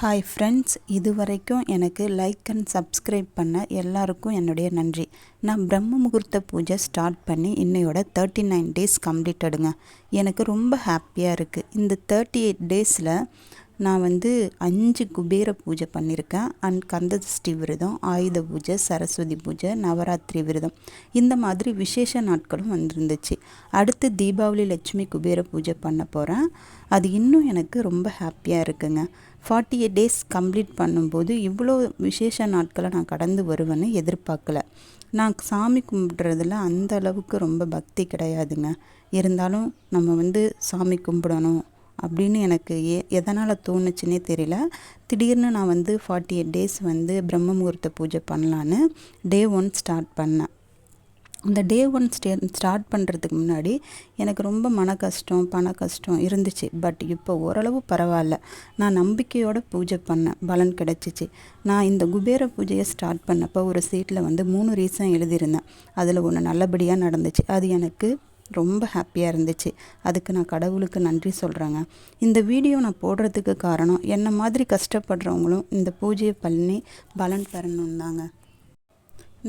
Hi friends இது வரைக்கும் எனக்கு லைக் அண்ட் சப்ஸ்கிரைப் பண்ண எல்லாருக்கும் என்னுடைய நன்றி. நான் பிரம்ம முகூர்த்த பூஜை ஸ்டார்ட் பண்ணி இன்னையோட தேர்ட்டி நைன் டேஸ் கம்ப்ளீட்டடுங்க எனக்கு ரொம்ப ஹாப்பியாக இருக்குது இந்த தேர்ட்டி எயிட் டேஸில் நான் வந்து அஞ்சு குபேர பூஜை பண்ணியிருக்கேன் அண்ட் கந்தசஷ்டி விரதம் ஆயுத பூஜை சரஸ்வதி பூஜை நவராத்திரி விரதம். இந்த மாதிரி விசேஷ நாட்களும் வந்திருந்துச்சு. அடுத்து தீபாவளி லட்சுமி குபேர பூஜை பண்ண போகிறேன் அது இன்னும் எனக்கு ரொம்ப ஹாப்பியாக இருக்குங்க. ஃபார்ட்டி எயிட் டேஸ் கம்ப்ளீட் பண்ணும்போது இவ்வளோ விசேஷ நாட்களை நான் கடந்து வருவேன்னு எதிர்பார்க்கல. நான் சாமி கும்பிட்றதுல அந்த அளவுக்கு ரொம்ப பக்தி கிடையாதுங்க. இருந்தாலும் நம்ம வந்து சாமி கும்பிடணும் அப்படின்னு எனக்கு ஏ எதனால் தோணுச்சுன்னே தெரியல. திடீர்னு நான் வந்து ஃபார்ட்டி எயிட் டேஸ் வந்து பிரம்ம முகூர்த்த பூஜை பண்ணலான்னு டே ஒன் ஸ்டார்ட் பண்ணேன். அந்த டே ஒன் ஸ்டே ஸ்டார்ட் பண்ணுறதுக்கு முன்னாடி எனக்கு ரொம்ப மன கஷ்டம் பண கஷ்டம் இருந்துச்சு. பட் இப்போ ஓரளவு பரவாயில்ல. நான் நம்பிக்கையோட பூஜை பண்ணேன். பலன் கிடச்சிச்சு. நான் இந்த குபேர பூஜையை ஸ்டார்ட் பண்ணப்போ ஒரு சீட்டில் வந்து மூணு ரீசன் எழுதியிருந்தேன். அதில் ஒன்று நல்லபடியாக நடந்துச்சு. அது எனக்கு ரொம்ப ஹாப்பியாக இருந்துச்சு. அதுக்கு நான் கடவுளுக்கு நன்றி சொல்கிறேங்க இந்த வீடியோ நான் போடுறதுக்கு காரணம் என்ன மாதிரி கஷ்டப்படுறவங்களும் இந்த பூஜையை பண்ணி பலன் பெறணும் தாங்க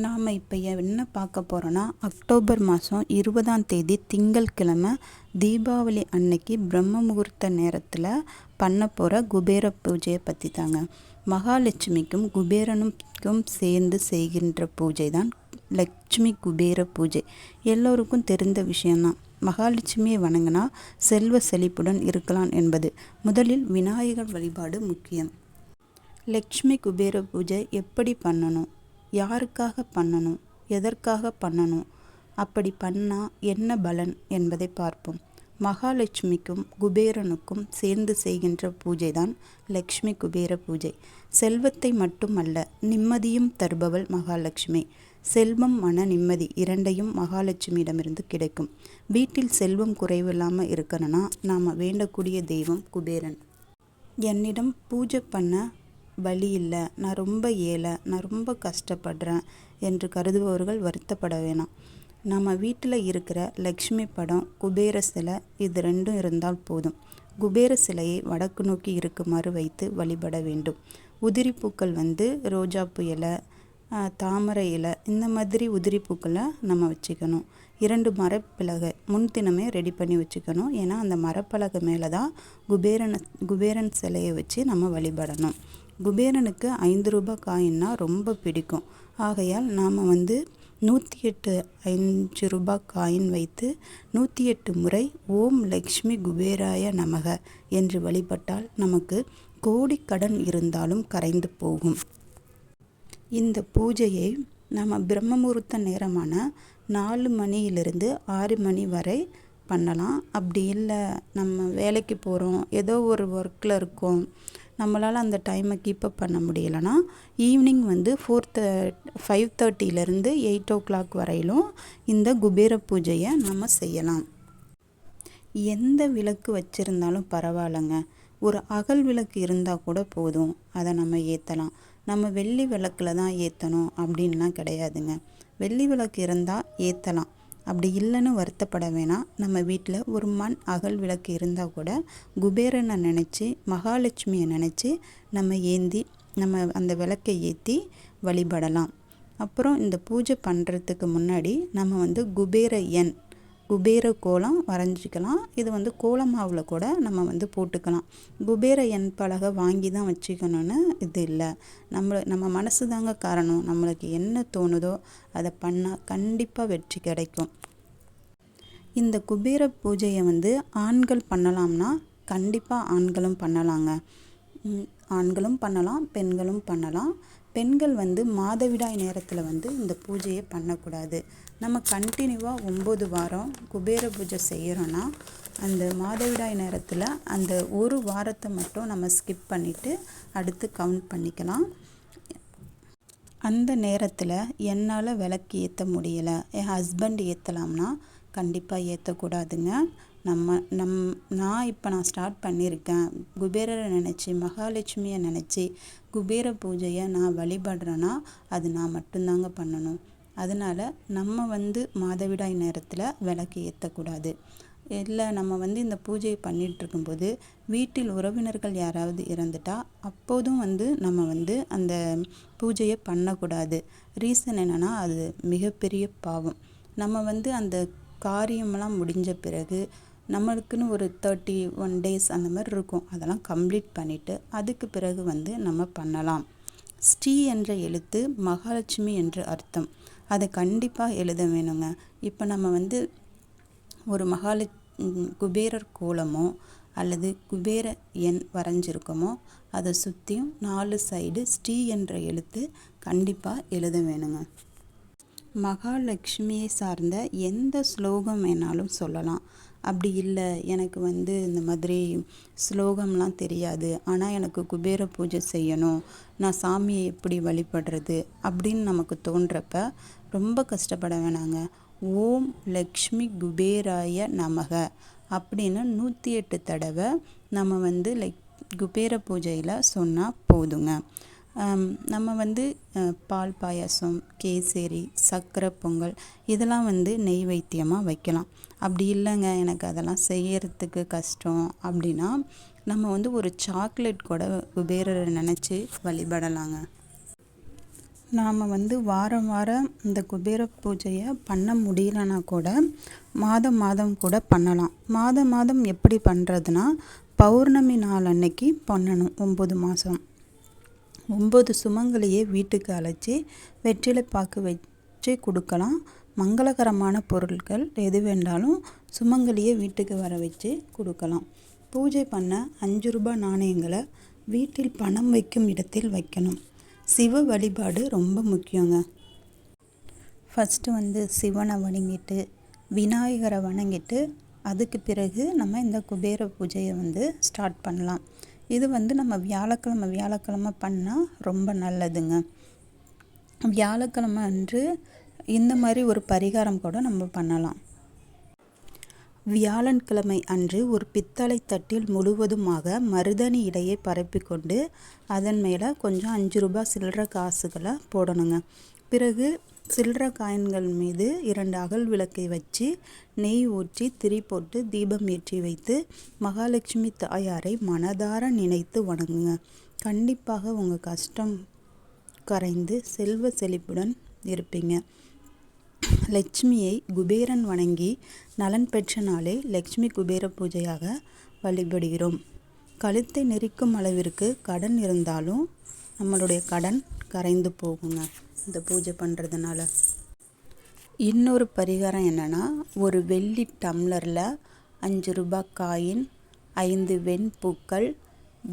நாம் இப்போ என்ன பார்க்க போகிறோன்னா அக்டோபர் மாதம் இருபதாம் தேதி திங்கள்கிழமை தீபாவளி அன்னைக்கு பிரம்ம முகூர்த்த நேரத்தில் பண்ண போகிற குபேர பூஜையை பற்றி தாங்க மகாலட்சுமிக்கும் குபேரனுக்கும் சேர்ந்து செய்கின்ற பூஜை தான் லட்சுமி குபேர பூஜை. எல்லோருக்கும் தெரிந்த விஷயம்தான். மகாலட்சுமியை வணங்கினா செல்வ செழிப்புடன் இருக்கலாம் என்பது. முதலில் விநாயகர் வழிபாடு முக்கியம். லக்ஷ்மி குபேர பூஜை எப்படி பண்ணணும்? யாருக்காக பண்ணணும்? எதற்காக பண்ணணும்? அப்படி பண்ணால் என்ன பலன் என்பதை பார்ப்போம். மகாலட்சுமிக்கும் குபேரனுக்கும் சேர்ந்து செய்கின்ற பூஜை தான் லக்ஷ்மி குபேர பூஜை. செல்வத்தை மட்டுமல்ல நிம்மதியும் தருபவள் மகாலட்சுமி. செல்வம் மன நிம்மதி இரண்டையும் மகாலட்சுமியிடமிருந்து கிடைக்கும். வீட்டில் செல்வம் குறைவில்லாமல் இருக்கணும்னா நாம் வேண்டக்கூடிய தெய்வம் குபேரன். என்னிடம் பூஜை பண்ண வழி இல்லை. நான் ரொம்ப ஏழை நான் ரொம்ப கஷ்டப்படுறேன் என்று கருதுபவர்கள் வருத்தப்பட வேணாம். நம்ம வீட்டில் இருக்கிற லக்ஷ்மி படம் குபேர சிலை இது ரெண்டும் இருந்தால் போதும். குபேர சிலையை வடக்கு நோக்கி இருக்குமாறு வைத்து வழிபட வேண்டும். உதிரி பூக்கள் வந்து ரோஜாப்பூ இலை தாமரை இலை இந்த மாதிரி உதிரி பூக்களை நம்ம வச்சுக்கணும். இரண்டு மரப்பலகை முன்தினமே ரெடி பண்ணி வச்சுக்கணும். ஏன்னா அந்த மரப்பலகை மேலே தான் குபேரன குபேரன் சிலையை வச்சு நம்ம வழிபடணும். குபேரனுக்கு ஐந்து ரூபாய் காயின்னா ரொம்ப பிடிக்கும். ஆகையால் நாம் வந்து நூற்றி எட்டு அஞ்சு ரூபாய் காயின் வைத்து நூற்றி எட்டு முறை ஓம் லக்ஷ்மி குபேராய நமக என்று வழிபட்டால் நமக்கு கோடி கடன் இருந்தாலும் கரைந்து போகும். இந்த பூஜையை நம்ம பிரம்மமுகூர்த்த நேரமான நாலு மணியிலிருந்து ஆறு மணி வரை பண்ணலாம். அப்படி இல்லை நம்ம வேலைக்கு போகிறோம் ஏதோ ஒரு ஒர்க்கில் இருக்கோம். நம்மளால் அந்த டைமை கீப்பப் பண்ண முடியலைன்னா ஈவினிங் வந்து ஃபோர் த ஃபைவ் தேர்ட்டியிலேருந்து எயிட் ஓ கிளாக் வரையிலும் இந்த குபேர பூஜையை நம்ம செய்யலாம். எந்த விளக்கு வச்சுருந்தாலும் பரவாயில்லைங்க. ஒரு அகல் விளக்கு இருந்தால் கூட போதும். அதை நம்ம ஏற்றலாம் நம்ம வெள்ளி விளக்கில் தான் ஏற்றணும் அப்படின்லாம் கிடையாதுங்க. வெள்ளி விளக்கு இருந்தால் ஏற்றலாம் அப்படி இல்லைன்னு வருத்தப்பட வேணாம். நம்ம வீட்டில் ஒரு மண் அகல் விளக்கு இருந்தால் கூட குபேரனை நினச்சி மகாலட்சுமியை நினச்சி நம்ம ஏந்தி நம்ம அந்த விளக்கை ஏற்றி வழிபடலாம். அப்புறம் இந்த பூஜை பண்ணுறதுக்கு முன்னாடி நம்ம வந்து குபேர எண் குபேர கோலம் வரைஞ்சிக்கலாம். இது வந்து கோலமாவில் கூட நம்ம வந்து போட்டுக்கலாம். குபேர எண் பலகை வாங்கி தான் வச்சுக்கணும்னு இது இல்லை. நம்ம நம்ம மனசு தாங்க காரணம். நம்மளுக்கு என்ன தோணுதோ அதை பண்ணால் கண்டிப்பாக வெற்றி கிடைக்கும். இந்த குபேர பூஜையை வந்து ஆண்கள் பண்ணலாம்னா கண்டிப்பாக ஆண்களும் பண்ணலாங்க. ஆண்களும் பண்ணலாம் பெண்களும் பண்ணலாம். பெண்கள் வந்து மாதவிடாய் நேரத்தில் வந்து இந்த பூஜையை பண்ணக்கூடாது. நம்ம கண்டினியூவாக ஒம்பது வாரம் குபேர பூஜை செய்கிறோன்னா அந்த மாதவிடாய் நேரத்தில் அந்த ஒரு வாரத்தை மட்டும் நம்ம ஸ்கிப் பண்ணிவிட்டு அடுத்து கவுண்ட் பண்ணிக்கலாம். அந்த நேரத்தில் என்னால் விளக்கு ஏற்ற முடியலை. என் ஹஸ்பண்ட் ஏற்றலாம்னா கண்டிப்பாக ஏற்றக்கூடாதுங்க நம்ம நம் நான் இப்போ நான் ஸ்டார்ட் பண்ணியிருக்கேன் குபேரரை நினச்சி மகாலட்சுமியை நினச்சி குபேர பூஜையை நான் வழிபடுறேன்னா அது நான் மட்டும்தாங்க பண்ணணும். அதனால் நம்ம வந்து மாதவிடாய் நேரத்தில் விளக்கு ஏற்றக்கூடாது இல்லை நம்ம வந்து இந்த பூஜையை பண்ணிட்டு இருக்கும்போது வீட்டில் உறவினர்கள் யாராவது இறந்துட்டா அப்போதும் வந்து நம்ம வந்து அந்த பூஜையை பண்ணக்கூடாது. ரீசன் என்னென்னா அது மிகப்பெரிய பாவம். நம்ம வந்து அந்த காரியமெல்லாம் முடிஞ்ச பிறகு நம்மளுக்குன்னு ஒரு தேர்ட்டி ஒன் டேஸ் அந்த மாதிரி இருக்கும். அதெல்லாம் கம்ப்ளீட் பண்ணிவிட்டு அதுக்கு பிறகு வந்து நம்ம பண்ணலாம். ஸ்ரீ என்ற எழுத்து மகாலட்சுமி என்று அர்த்தம். அதை கண்டிப்பாக எழுத வேணுங்க. இப்போ நம்ம வந்து ஒரு மகால குபேரர் கோலமோ அல்லது குபேர எண் வரைஞ்சிருக்கோமோ அதை சுற்றியும் நாலு சைடு ஸ்ரீ என்ற எழுத்து கண்டிப்பாக எழுத வேணுங்க. மகாலட்சுமியை சார்ந்த எந்த ஸ்லோகம் வேணாலும் சொல்லலாம். அப்படி இல்லை. எனக்கு வந்து இந்த மாதிரி ஸ்லோகம்லாம் தெரியாது. ஆனால் எனக்கு குபேர பூஜை செய்யணும். நான் சாமியை எப்படி வழிபடுறது அப்படின்னு நமக்கு தோன்றப்ப ரொம்ப கஷ்டப்பட வேணாங்க. ஓம் லக்ஷ்மி குபேராய நமக அப்படின்னு நூற்றி எட்டு தடவை நம்ம வந்து லைக் குபேர பூஜையில் சொன்னால் போதுங்க. நம்ம வந்து பால் பாயாசம் கேசரி சக்கரை பொங்கல் இதெல்லாம் வந்து நெய் வைத்தியமாக வைக்கலாம். அப்படி இல்லைங்க எனக்கு அதெல்லாம் செய்யறதுக்கு கஷ்டம் அப்படின்னா நம்ம வந்து ஒரு சாக்லேட் கூட குபேரரை நினச்சி வழிபடலாங்க. நாம் வந்து வாரம் வாரம் இந்த குபேர பூஜையை பண்ண முடியலனா கூட மாதம் மாதம் கூட பண்ணலாம். மாதம் மாதம் எப்படி பண்ணுறதுனா பௌர்ணமி நாள் அன்னைக்கு பண்ணணும் ஒம்பது மாதம் ஒம்பது சுமங்கலியை வீட்டுக்கு அழைச்சி வெற்றிலை பாக்கு வச்சு கொடுக்கலாம். மங்களகரமான பொருட்கள் எது வேண்டாலும் சுமங்கலியை வீட்டுக்கு வர வச்சு கொடுக்கலாம். பூஜை பண்ண அஞ்சு ரூபாய் நாணயங்களை வீட்டில் பணம் வைக்கும் இடத்தில் வைக்கணும். சிவ வழிபாடு ரொம்ப முக்கியங்க. ஃபஸ்ட்டு வந்து சிவனை வணங்கிட்டு விநாயகரை வணங்கிட்டு அதுக்கு பிறகு நம்ம இந்த குபேர பூஜையை வந்து ஸ்டார்ட் பண்ணலாம். இது வந்து நம்ம வியாழக்கிழமை வியாழக்கிழமை பண்ணால் ரொம்ப நல்லதுங்க. வியாழக்கிழமை அன்று இந்த மாதிரி ஒரு பரிகாரம் கூட நம்ம பண்ணலாம். வியாழன்கிழமை அன்று ஒரு பித்தளை தட்டில் முழுவதுமாக மருதணி இடையை பரப்பிக்கொண்டு அதன் மேலே கொஞ்சம் அஞ்சு ரூபாய் சில்லற காசுகளை போடணுங்க. பிறகு சில்லற காயின்கள் மீது இரண்டு அகல் விளக்கை வச்சு நெய் ஊற்றி திரி போட்டு தீபம் ஏற்றி வைத்து மகாலட்சுமி தாயாரை மனதார நினைத்து வணங்குங்க. கண்டிப்பாக உங்கள் கஷ்டம் கரைந்து செல்வ செழிப்புடன் இருப்பீங்க. லட்சுமியை குபேரன் வணங்கி நலன் பெற்ற நாளே லட்சுமி குபேர பூஜையாக வழிபடுகிறோம். கழுத்தை நெரிக்கும் அளவிற்கு கடன் இருந்தாலும் நம்மளுடைய கடன் கரைந்து போகுங்க. இந்த பூஜை பண்ணுறதுனால இன்னொரு பரிகாரம் என்னென்னா ஒரு வெள்ளி டம்ளரில் அஞ்சு ரூபாய் காயின் ஐந்து வெண்பூக்கள்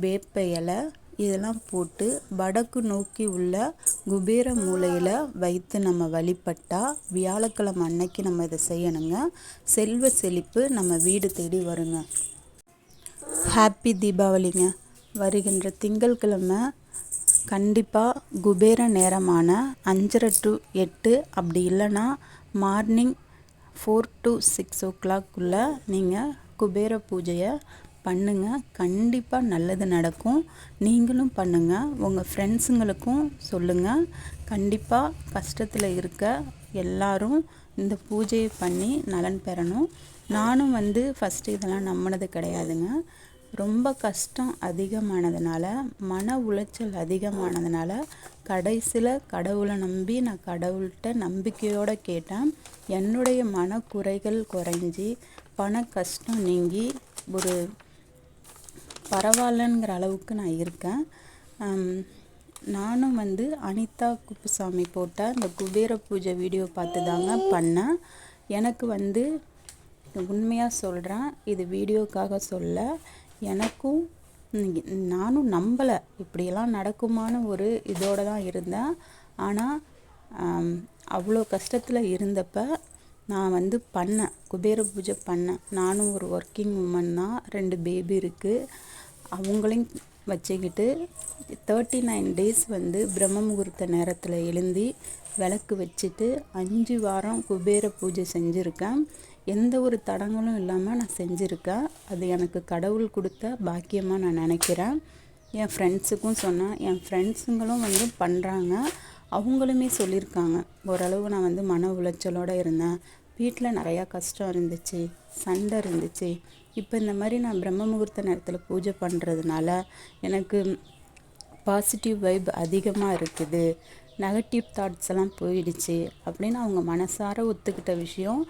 வேப்ப இலை இதெல்லாம் போட்டு வடக்கு நோக்கி உள்ள குபேர மூலையில் வைத்து நம்ம வழிபட்டால் வியாழக்கிழமை அன்னைக்கு நம்ம இதை செய்யணுங்க. செல்வ செழிப்பு நம்ம வீடு தேடி வருங்க. ஹாப்பி தீபாவளிங்க. வருகின்ற திங்கள்கிழமை கண்டிப்பாக குபேர நேரமான அஞ்சரை டு எட்டு அப்படி இல்லைன்னா மார்னிங் ஃபோர் டு சிக்ஸ் ஓ கிளாக்குள்ளே நீங்கள் குபேர பூஜையை பண்ணுங்கள் கண்டிப்பாக நல்லது நடக்கும். நீங்களும் பண்ணுங்கள் உங்கள் ஃப்ரெண்ட்ஸுங்களுக்கும் சொல்லுங்கள் கண்டிப்பாக கஷ்டத்தில் இருக்க எல்லாரும் இந்த பூஜையை பண்ணி நலன் பெறணும். நானும் வந்து ஃபஸ்ட்டு இதெல்லாம் நம்பினது கிடையாதுங்க. ரொம்ப கஷ்டம் அதிகமானதுனால மன உளைச்சல் அதிகமானதுனால கடைசியில் கடவுளை நம்பி நான் கடவுள்கிட்ட நம்பிக்கையோடு கேட்டேன். என்னுடைய மனக்குறைகள் குறைஞ்சி பண கஷ்டம் நீங்கி ஒரு பரவாயில்லங்கிற அளவுக்கு நான் இருக்கேன். நானும் வந்து அனிதா குப்புசாமி போட்ட இந்த குபேர பூஜை வீடியோ பார்த்து தாங்க பண்ணேன். எனக்கு வந்து உண்மையாக சொல்கிறேன் இது வீடியோக்காக சொல்ல. எனக்கும் நானும் நம்பலை இப்படியெல்லாம் நடக்குமான்னு ஒரு இதோடு தான் இருந்தேன். ஆனால் அவ்வளோ கஷ்டத்தில் இருந்தப்போ நான் வந்து பண்ணேன். குபேர பூஜை பண்ணேன். நானும் ஒரு ஒர்க்கிங் உமன் தான். ரெண்டு பேபி இருக்குது அவங்களையும் வச்சுக்கிட்டு தேர்ட்டி நைன் டேஸ் வந்து பிரம்ம முகூர்த்த நேரத்தில் எழுந்தி விளக்கு வச்சுட்டு அஞ்சு வாரம் குபேர பூஜை செஞ்சுருக்கேன். எந்த ஒரு தடங்களும் இல்லாமல் நான் செஞ்சுருக்கேன். அது எனக்கு கடவுள் கொடுத்த பாக்கியமாக நான் நினைக்கிறேன். என் ஃப்ரெண்ட்ஸுக்கும் சொன்னேன் என் ஃப்ரெண்ட்ஸுங்களும் வந்து பண்ணுறாங்க அவங்களுமே சொல்லியிருக்காங்க ஓரளவு நான் வந்து மன உளைச்சலோடு இருந்தேன். வீட்டில் நிறையா கஷ்டம் இருந்துச்சு சண்டை இருந்துச்சு. இப்போ இந்த மாதிரி நான் பிரம்ம முகூர்த்த நேரத்தில் பூஜை பண்ணுறதுனால எனக்கு பாசிட்டிவ் வைப் அதிகமாக இருக்குது. நெகட்டிவ் தாட்ஸ் எல்லாம் போயிடுச்சு அப்படின்னு அவங்க மனசார ஒத்துக்கிட்ட விஷயம்